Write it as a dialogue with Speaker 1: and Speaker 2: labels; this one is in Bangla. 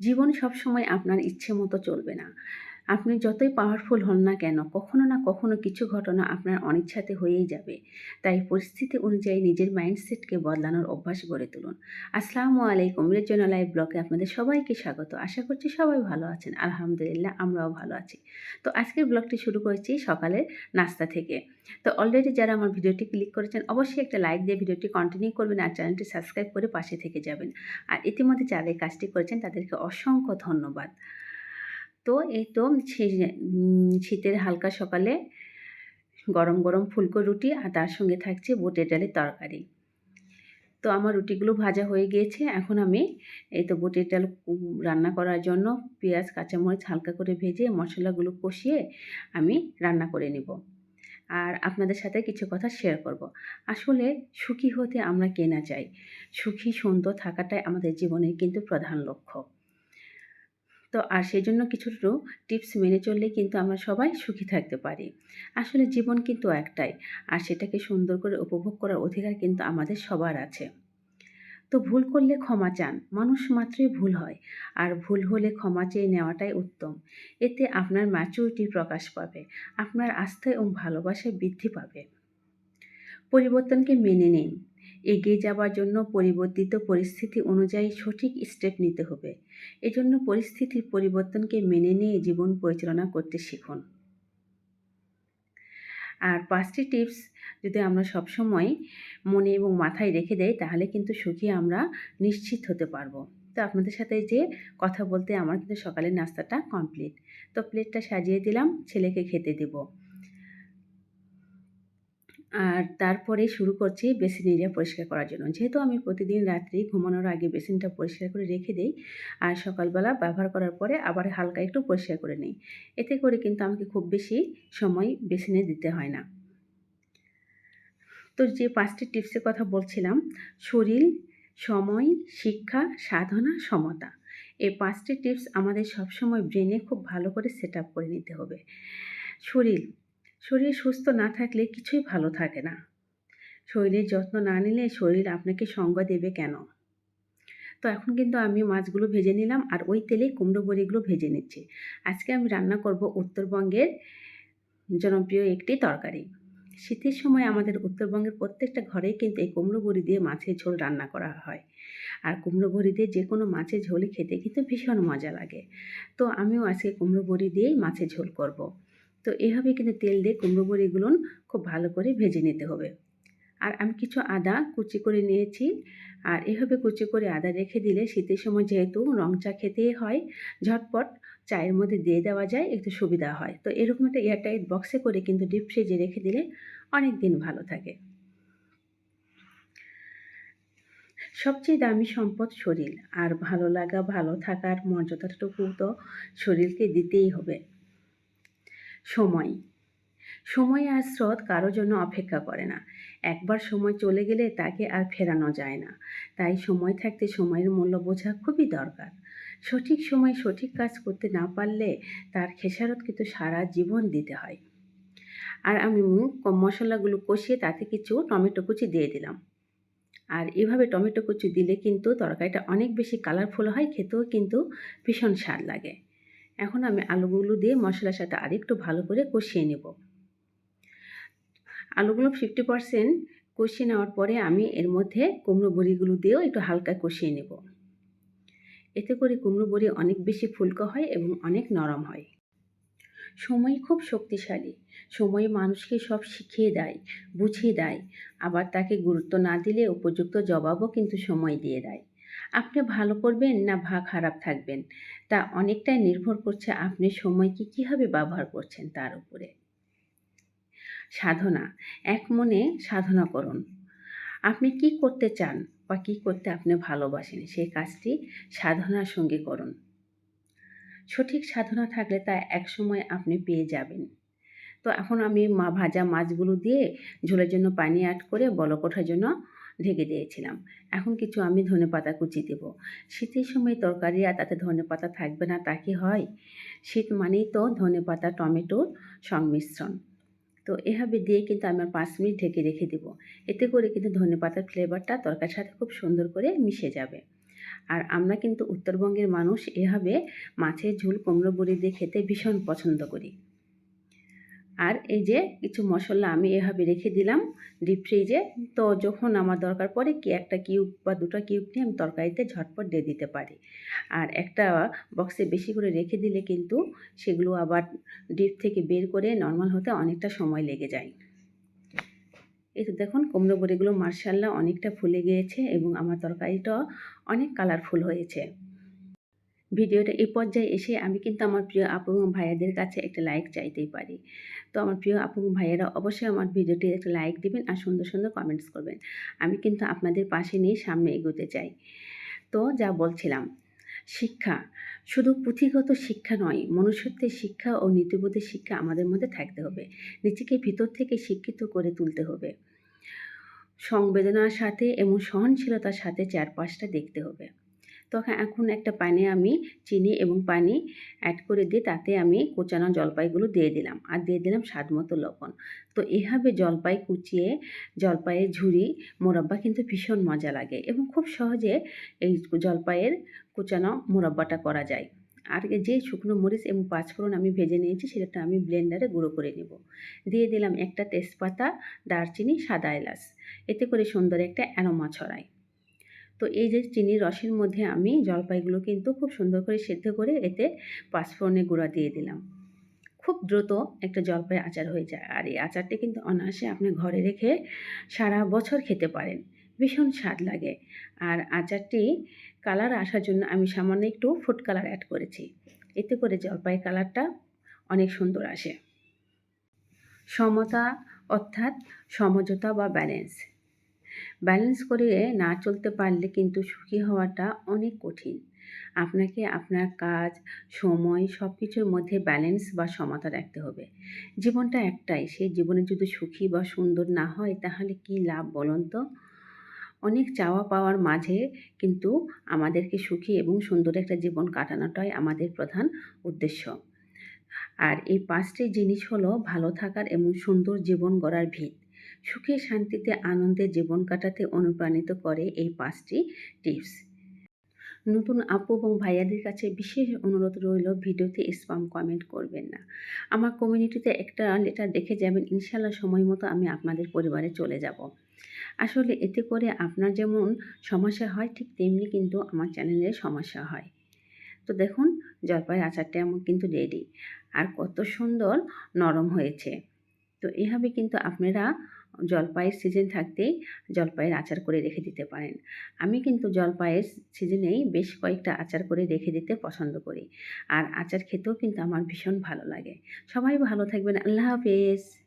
Speaker 1: জীবন সবসময় আপনার ইচ্ছে মতো চলবে না। আপনি যতই পাওয়ারফুল হন না কেন, কখনো না কখনো কিছু ঘটনা আপনার অনিচ্ছাতে হয়েই যাবে। তাই পরিস্থিতি অনুযায়ী নিজের মাইন্ডসেটকে বদলানোর অভ্যাস গড়ে তুলুন। আসসালামু আলাইকুম রেজনা লাইভ ব্লগে আপনাদের সবাইকে স্বাগত। আশা করছি সবাই ভালো আছেন। আলহামদুলিল্লাহ, আমরাও ভালো আছি। তো আজকের ব্লগটি শুরু করেছি সকালের নাস্তা থেকে। তো অলরেডি যারা আমার ভিডিওটি ক্লিক করেছেন, অবশ্যই একটা লাইক দিয়ে ভিডিওটি কন্টিনিউ করবেন আর চ্যানেলটি সাবস্ক্রাইব করে পাশে থেকে যাবেন। আর ইতিমধ্যে যারা এই কাজটি করেছেন, তাদেরকে অসংখ্য ধন্যবাদ। তো এই তো শীতের হালকা সকালে গরম গরম ফুলকো রুটি আর তার সঙ্গে থাকছে বুটের ডালের তরকারি। তো আমার রুটিগুলো ভাজা হয়ে গিয়েছে। এখন আমি এই তো বুটের ডাল রান্না করার জন্য পেঁয়াজ, কাঁচামরিচ হালকা করে ভেজে মশলাগুলো কষিয়ে আমি রান্না করে নিব। আর আপনাদের সাথে কিছু কথা শেয়ার করব। আসলে সুখী হতে আমরা কেনা চাই? সুখী, সুন্দর থাকাটাই আমাদের জীবনের কিন্তু প্রধান লক্ষ্য। তো আর সেই জন্য কিছু টিপস মেনে চললে কিন্তু আমরা সবাই সুখী থাকতে পারি। আসলে জীবন কিন্তু একটাই, আর সেটাকে সুন্দর করে উপভোগ করার অধিকার কিন্তু আমাদের সবার আছে। তো ভুল করলে ক্ষমা চান, মানুষ মাত্রই ভুল হয়, আর ভুল হলে ক্ষমা চেয়ে নেওয়াটাই উত্তম। এতে আপনার ম্যাচুরিটি প্রকাশ পাবে, আপনার আস্থা এবং ভালোবাসায় বৃদ্ধি পাবে। পরিবর্তনকে মেনে নিন এগিয়ে যাওয়ার জন্য পরিবর্তিত পরিস্থিতি অনুযায়ী সঠিক স্টেপ নিতে হবে। এজন্য পরিস্থিতির পরিবর্তনকে মেনে নিয়ে জীবন পরিচালনা করতে শিখুন। আর পাঁচটি টিপস যদি আমরা সবসময় মনে এবং মাথায় রেখে দেই, তাহলে কিন্তু সুখী আমরা নিশ্চিত হতে পারব। তো আপনাদের সাথে যে কথা বলতে আমার কিন্তু সকালের নাস্তাটা কমপ্লিট তো প্লেটটা সাজিয়ে দিলাম, ছেলেকে খেতে দেবো। আর তারপরে শুরু করছি বেসিন এরিয়া পরিষ্কার করার জন্য। যেহেতু আমি প্রতিদিন রাত্রি ঘুমানোর আগে বেসিনটা পরিষ্কার করে রেখে দিই, আর সকালবেলা ব্যবহার করার পরে আবার হালকা একটু পরিষ্কার করে নিই। এতে করে কিন্তু আমাকে খুব বেশি সময় বেসিনে দিতে হয় না। তো যে পাঁচটি টিপসের কথা বলছিলাম, শরীর, সময়, শিক্ষা, সাধনা, সমতা। এই পাঁচটি টিপস আমাদের সবসময় ব্রেনে খুব ভালো করে সেট আপ করে নিতে হবে। শরীর শরীর সুস্থ না থাকলে কিছুই ভালো থাকে না। শরীরের যত্ন না নিলে শরীর আপনাকে সঙ্গ দেবে কেন? তো এখন কিন্তু আমি মাছগুলো ভেজে নিলাম আর ওই তেলে কুমড়ো বড়িগুলো ভেজে নিচ্ছি। আজকে আমি রান্না করব উত্তরবঙ্গের জনপ্রিয় একটি তরকারি। শীতের সময় আমাদের উত্তরবঙ্গের প্রত্যেকটা ঘরেই কিন্তু এই কুমড়ো বড়ি দিয়ে মাছের ঝোল রান্না করা হয়। আর কুমড়ো বড়ি দিয়ে যে কোনো মাছের ঝোলই খেতে কিন্তু ভীষণ মজা লাগে। তো আমিও আজকে কুমড়ো বড়ি দিয়েই মাছের ঝোল করব। তো এভাবে কিন্তু তেল দিয়ে কুমড়ো বড়িগুলো খুব ভালো করে ভেজে নিতে হবে। আর আমি কিছু আদা কুচি করে নিয়েছি। আর এভাবে কুচি করে আদা রেখে দিলে শীতের সময় যেহেতু রং চা খেতেই হয়, ঝটপট চায়ের মধ্যে দিয়ে দেওয়া যায়, একটু সুবিধা হয়। তো এরকম একটা এয়ারটাইট বক্সে করে কিন্তু ডিপ ফ্রিজে রেখে দিলে অনেক দিন ভালো থাকে। সবচেয়ে দামি সম্পদ শরীর। আর ভালো লাগা, ভালো থাকার মর্যাদাটুকু তো শরীরকে দিতেই হবে। সময়। সময় আর স্রোত কারও জন্য অপেক্ষা করে না। একবার সময় চলে গেলে তাকে আর ফেরানো যায় না। তাই সময় থাকতে সময়ের মূল্য বোঝা খুবই দরকার। সঠিক সময় সঠিক কাজ করতে না পারলে তার খেসারত কিন্তু সারা জীবন দিতে হয়। আর আমি মুখ মশলাগুলো কষিয়ে তাতে কিছু টমেটো কুচি দিয়ে দিলাম। আর এভাবে টমেটো কুচি দিলে কিন্তু তরকারিটা অনেক বেশি কালারফুল হয়, খেতেও কিন্তু ভীষণ স্বাদ লাগে। এখন আমি আলুগুলো দিয়ে মশলার সাথে আরেকটু ভালো করে কষিয়ে নেব। আলুগুলো ফিফটি পারসেন্ট কষিয়ে নেওয়ার পরে আমি এর মধ্যে কুমড়ো বড়িগুলো দিয়েও একটু হালকা কষিয়ে নেব। এতে করে কুমড়ো বড়ি অনেক বেশি ফুলকো হয় এবং অনেক নরম হয়। সময় খুব শক্তিশালী। সময় মানুষকে সব শিখিয়ে দেয়, বুঝিয়ে দেয়। আবার তাকে গুরুত্ব না দিলে উপযুক্ত জবাবও কিন্তু সময় দিয়ে দেয়। আপনি ভালো করবেন না ভা খারাপ থাকবেন? তা অনেকটাই নির্ভর করছে আপনি সময়কে কীভাবে ব্যবহার করছেন তার উপরে। সাধনা, এক মনে সাধনা করুন। আপনি কি করতে চান বা কী করতে আপনি ভালোবাসেন সেই কাজটি সাধনার সঙ্গে করুন। সঠিক সাধনা থাকলে তা একসময় আপনি পেয়ে যাবেন। তো এখন আমি মা ভাজা মাছগুলো দিয়ে ঝোলের জন্য পানি অ্যাড করে বলক ওঠার জন্য ঢেকে দিয়েছিলাম। এখন কিছু আমি ধনে পাতা কুচি দেব। শীতের সময় তরকারি আর তাতে ধনে পাতা থাকবে না, তা কি হয়? শীত মানেই তো ধনে পাতা টমেটোর সংমিশ্রণ। তো এভাবে দিয়ে কিন্তু আমি পাঁচ মিনিট ঢেকে রেখে দেবো। এতে করে কিন্তু ধনে পাতার ফ্লেভারটা তরকারির সাথে খুব সুন্দর করে মিশে যাবে। আর আমরা কিন্তু উত্তরবঙ্গের মানুষ এভাবে মাছের ঝোল, কুমড়ো বড়ি দিয়ে খেতে ভীষণ পছন্দ করি। আর এই যে কিছু মশলা আমি এভাবে রেখে দিলাম ডিপ ফ্রিজে তো যখন আমার দরকার পড়ে কি একটা কিউব বা দুটো কিউব নিয়ে আমি তরকারিতে ঝটপট দিয়ে দিতে পারি। আর একটা বক্সে বেশি করে রেখে দিলে কিন্তু সেগুলো আবার ডিপ থেকে বের করে নর্মাল হতে অনেকটা সময় লেগে যায়। এই তো দেখুন কুমড়ো বড়িগুলো মার্শাল্লাহ অনেকটা ফুলে গিয়েছে এবং আমার তরকারিটাও অনেক কালারফুল হয়েছে। ভিডিওটা এই পর্যায়ে এসে আমি কিন্তু আমার প্রিয় আপু এবং ভাইয়াদের কাছে একটা লাইক চাইতেই পারি। তো আমার প্রিয় আপু এবং ভাইয়ারা অবশ্যই আমার ভিডিওটি একটা লাইক দিবেন আর সুন্দর সুন্দর কমেন্টস করবেন। আমি কিন্তু আপনাদের পাশে নিয়ে সামনে এগোতে চাই। তো যা বলছিলাম, শিক্ষা শুধু পুঁথিগত শিক্ষা নয়, মনুষ্যত্বের শিক্ষা ও নীতিবোধের শিক্ষা আমাদের মধ্যে থাকতে হবে। নিজেকে ভিতর থেকে শিক্ষিত করে তুলতে হবে। সংবেদনার সাথে এবং সহনশীলতার সাথে চারপাশটা দেখতে হবে। তখন এখন একটা পানে আমি চিনি এবং পানি অ্যাড করে দিয়ে তাতে আমি কোচানো জলপাইগুলো দিয়ে দিলাম। আর দিয়ে দিলাম স্বাদ মতো লবণ। তো এভাবে জলপাই কুচিয়ে, জলপাইয়ের ঝুড়ি মোরব্বা কিন্তু ভীষণ মজা লাগে এবং খুব সহজে এই জলপাইয়ের কুচানো মোরব্বাটা করা যায়। আর যে শুকনো মরিচ এবং পাঁচফোড়ন আমি ভেজে নিয়েছি সেটা আমি ব্লেন্ডারে গুঁড়ো করে নেব। দিয়ে দিলাম একটা তেজপাতা, দারচিনি, সাদা এলাচ। এতে করে সুন্দর একটা অ্যারোমা ছড়ায়। তো এই যে চিনির রসের মধ্যে আমি জলপাইগুলো কিন্তু খুব সুন্দর করে সেদ্ধ করে এতে পাঁচফোড়নের গুঁড়া দিয়ে দিলাম। খুব দ্রুত একটা জলপাই আচার হয়ে যায়। আর এই আচারটি কিন্তু অনায়াসে আপনি ঘরে রেখে সারা বছর খেতে পারেন। ভীষণ স্বাদ লাগে। আর আচারটি কালার আসার জন্য আমি সামান্য একটু ফুড কালার অ্যাড করেছি। এতে করে জলপাই কালারটা অনেক সুন্দর আসে। সমতা অর্থাৎ সমঝোতা বা ব্যালেন্স ব্যালেন্স করে না চলতে পারলে কিন্তু সুখী হওয়াটা অনেক কঠিন। আপনাকে আপনার কাজ, সময় সব কিছুর মধ্যে ব্যালেন্স বা সমতা রাখতে হবে। জীবনটা একটাই, সেই জীবনে যদি সুখী বা সুন্দর না হয়, তাহলে কি লাভ বলুন তো? অনেক চাওয়া পাওয়ার মাঝে কিন্তু আমাদেরকে সুখী এবং সুন্দর একটা জীবন কাটানোটাই আমাদের প্রধান উদ্দেশ্য। আর এই পাঁচটি জিনিস হলো ভালো থাকার এবং সুন্দর জীবন গড়ার ভিত। সুখে শান্তিতে আনন্দে জীবন কাটাতে অনুপ্রাণিত করে এই পাঁচটি টিপস। নতুন আপু এবং ভাইয়াদের কাছে বিশেষ অনুরোধ রইল ভিডিওতে স্পাম কমেন্ট করবেন না। আমার কমিউনিটিতে একটা লেটার দেখে যাবেন ইনশাল্লাহ সময় মতো আমি আপনাদের পরিবারে চলে যাব। আসলে এতে করে আপনার যেমন সমস্যা হয়, ঠিক তেমনি কিন্তু আমার চ্যানেলের সমস্যা হয়। তো দেখুন জলপাই আচারটা আমার কিন্তু রেডি। আর কত সুন্দর নরম হয়েছে। তো এভাবে কিন্তু আপনারা জলপাইয়ের সিজন থাকতেই জলপাইয়ের আচার করে রেখে দিতে পারেন। আমি কিন্তু জলপাইয়ের সিজনেই বেশ কয়েকটা আচার করে রেখে দিতে পছন্দ করি। আর আচার খেতেও কিন্তু আমার ভীষণ ভালো লাগে। সবাই ভালো থাকবেন। আল্লাহ হাফেজ।